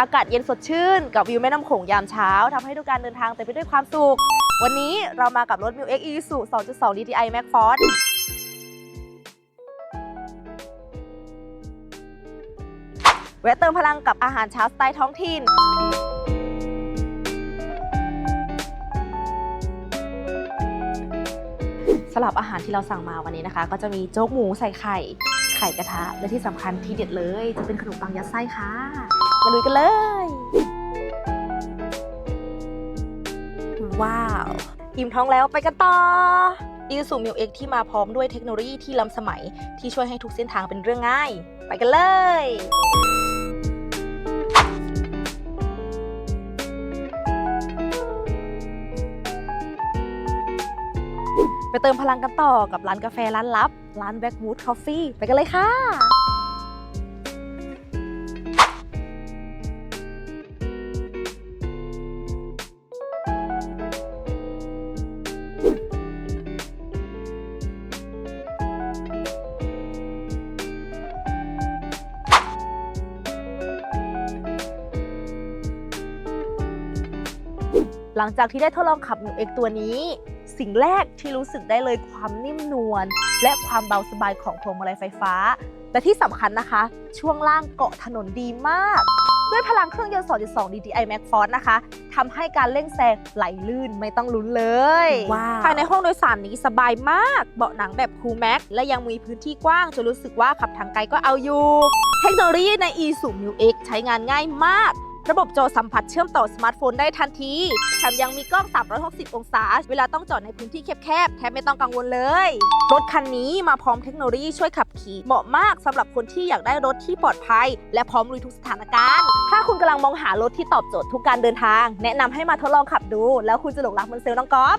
อากาศเย็นสดชื่น กับวิวแม่น้ำโขงยามเช้าทำให้ทุกการเดินทางเต็มไปด้วยความสุข วันนี้เรามากับรถ m ิว X Isuzu 2.2 DDI Max Force แวะเติมพลังกับอาหารเช้าสไตล์ท้องถิ่นสลับอาหารที่เราสั่งมาวันนี้นะคะ ก็จะมีโจ๊กหมูใส่ไข่ ไข่กระทะ และที่สำคัญที่เด็ดเลย จะเป็นขนมปังยัดไส้ค่ะ มาลุยกันเลย ว้าวอิ่มท้องแล้วไปกันต่ออีซูมิวเอ็กที่มาพร้อมด้วยเทคโนโลยีที่ล้ำสมัยที่ช่วยให้ทุกเส้นทางเป็นเรื่องง่าย ไปกันเลย เติมพลังกันต่อกับร้านกาแฟร้านลับ ร้าน Backwood Coffee ไปกันเลยค่ะ หลังจากที่ได้ทดลองขับ m ิวเอกตัวนี้ สิ่งแรกที่รู้สึกได้เลยความนิ่มนวลและความเบาสบายของพวงมาลัยไฟฟ้าแต่ที่สำคัญนะคะ ช่วงล่างเกาะถนนดีมาก ด้วยพลังเครื่องยนต์ 2.2 DDI Max Force นะคะทำให้การเร่งแซงไหลลื่นไม่ต้องลุ้นเลยว้าภายในห้องโดยสารนี้สบายมาก เบาะหนังแบบคูลแม็กและยังมีพื้นที่กว้างจนรู้สึกว่าขับทางไกลก็เอาอยู่ เทคโนโลยีใน e s u m u x ใช้งานง่ายมาก ระบบจอสัมผัสเชื่อมต่อสมาร์ทโฟนได้ทันทีแถมยังมีกล้อง 360 องศา เวลาต้องจอดในพื้นที่แคบๆ แทบไม่ต้องกังวลเลย รถคันนี้มาพร้อมเทคโนโลยีช่วยขับขี่เหมาะมากสำหรับคนที่อยากได้รถที่ปลอดภัย และพร้อมลุยทุกสถานการณ์ ถ้าคุณกำลังมองหารถที่ตอบโจทย์ทุกการเดินทาง แนะนำให้มาทดลองขับดู แล้วคุณจะหลงรักมันเซลล์น้องกอล์ฟ